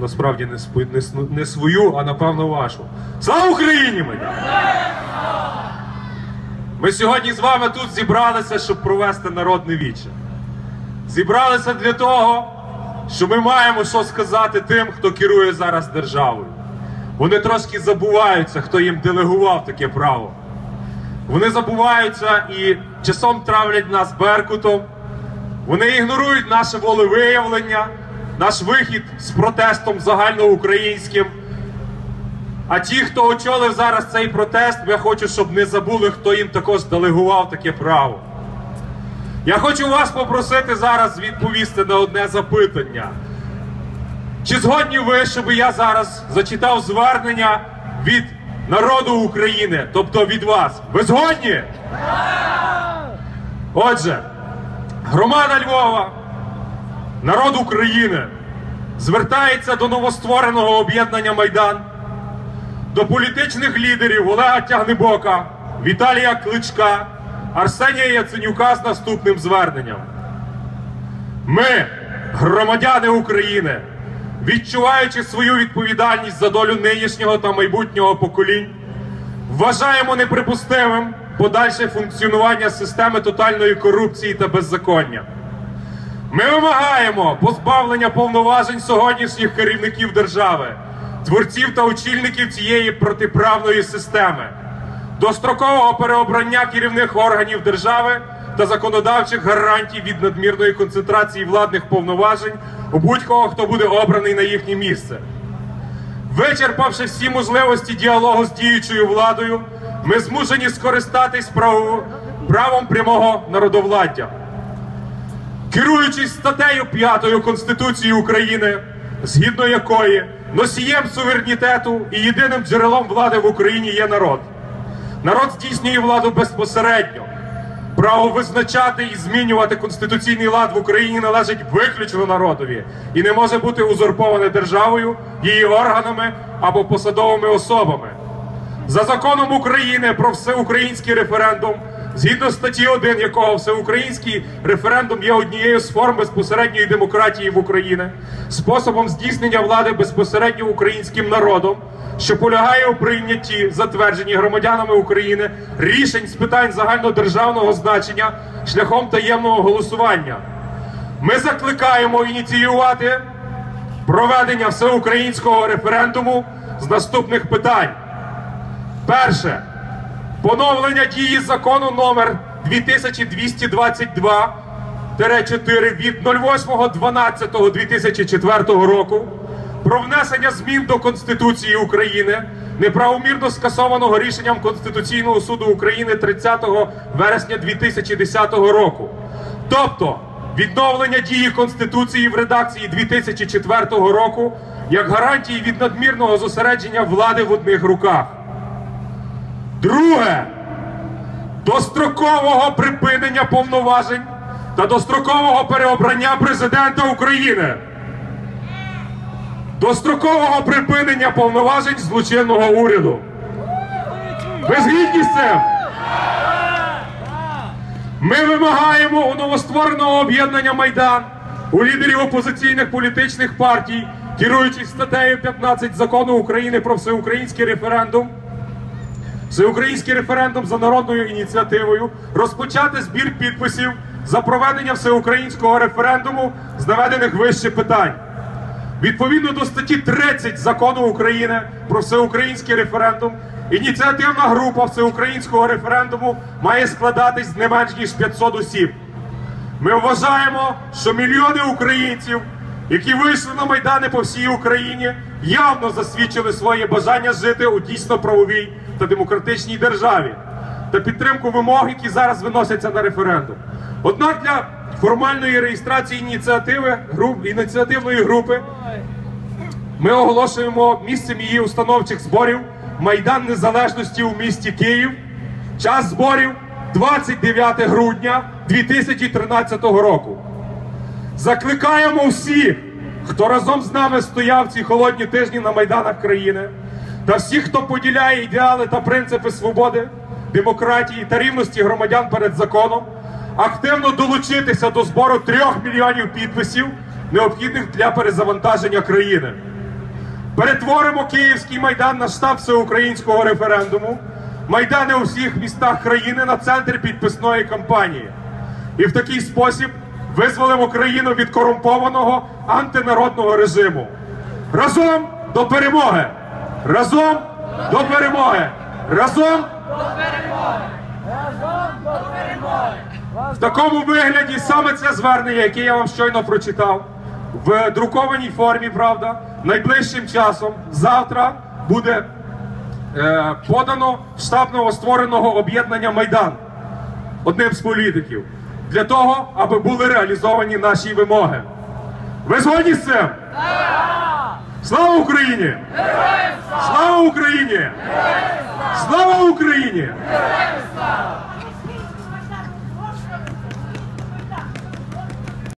насправді не, спи- не, не свою, а напевно вашу. Слава Україні! Майдан! Ми сьогодні з вами тут зібралися, щоб провести народне віче. Зібралися для того, що ми маємо що сказати тим, хто керує зараз державою. Вони трошки забуваються, хто їм делегував таке право. Вони забуваються і часом травлять нас беркутом. Вони ігнорують наше волевиявлення, наш вихід з протестом загальноукраїнським. А ті, хто очолив зараз цей протест, я хочу, щоб не забули, хто їм також делегував таке право. Я хочу вас попросити зараз відповісти на одне запитання. Чи згодні ви, щоб я зараз зачитав звернення від народу України, тобто від вас? Ви згодні? Отже, громада Львова, народ України звертається до новоствореного об'єднання Майдан, до політичних лідерів Олега Тягнебока, Віталія Кличка, Арсенія Яценюка з наступним зверненням. Ми, громадяни України, відчуваючи свою відповідальність за долю нинішнього та майбутнього поколінь, вважаємо неприпустимим подальше функціонування системи тотальної корупції та беззаконня. Ми вимагаємо позбавлення повноважень сьогоднішніх керівників держави, творців та очільників цієї протиправної системи, дострокового переобрання керівних органів держави та законодавчих гарантій від надмірної концентрації владних повноважень у будь-кого, хто буде обраний на їхнє місце. Вичерпавши всі можливості діалогу з діючою владою, ми змушені скористатись правом прямого народовладдя. Керуючись статтею 5 Конституції України, згідно якої носієм суверенітету і єдиним джерелом влади в Україні є народ. Народ здійснює владу безпосередньо. Право визначати і змінювати конституційний лад в Україні належить виключно народові і не може бути узурповане державою, її органами або посадовими особами. За законом України про всеукраїнський референдум, згідно статті 1 якого всеукраїнський референдум є однією з форм безпосередньої демократії в Україні, способом здійснення влади безпосередньо українським народом, що полягає у прийнятті, затвердженні громадянами України рішень з питань загальнодержавного значення шляхом таємного голосування. Ми закликаємо ініціювати проведення всеукраїнського референдуму з наступних питань. Перше. Поновлення дії закону номер 2222 4 від 08.12.2004 року про внесення змін до Конституції України, неправомірно скасованого рішенням Конституційного суду України 30 вересня 2010 року. Тобто відновлення дії Конституції в редакції 2004 року як гарантії від надмірного зосередження влади в одних руках. Друге дострокового припинення повноважень та дострокового переобрання президента України. Дострокового припинення повноважень злочинного уряду. Ви згідні з цим? Ми вимагаємо у новоствореного об'єднання Майдан, у лідерів опозиційних політичних партій, керуючись статтею 15 закону України про всеукраїнський референдум, всеукраїнський референдум за народною ініціативою, розпочати збір підписів за проведення всеукраїнського референдуму з наведених вище питань. Відповідно до статті 30 закону України про всеукраїнський референдум, ініціативна група всеукраїнського референдуму має складатись не менш ніж 500 осіб. Ми вважаємо, що мільйони українців, які вийшли на майдани по всій Україні, явно засвідчили своє бажання жити у дійсно правовій та демократичній державі та підтримку вимог, які зараз виносяться на референдум. Однак для формальної реєстрації ініціативи груп ініціативної групи ми оголошуємо місцем її установчих зборів Майдан Незалежності у місті Київ. Час зборів 29 грудня 2013 року. Закликаємо всіх, хто разом з нами стояв ці холодні тижні на майданах країни, та всіх, хто поділяє ідеали та принципи свободи, демократії та рівності громадян перед законом, активно долучитися до збору трьох мільйонів підписів, необхідних для перезавантаження країни. Перетворимо Київський майдан на штаб всеукраїнського референдуму, майдани у всіх містах країни на центр підписної кампанії. І в такий спосіб визволимо країну від корумпованого антинародного режиму. Разом до перемоги! Разом до перемоги! Разом до перемоги! в такому вигляді саме це звернення, яке я вам щойно прочитав, в друкованій формі, правда, найближчим часом, завтра буде е, подано в штаб новоствореного об'єднання Майдан одним з політиків для того, аби були реалізовані наші вимоги. Ви згодні з цим? Слава Україні! Слава Україні! Слава Україні!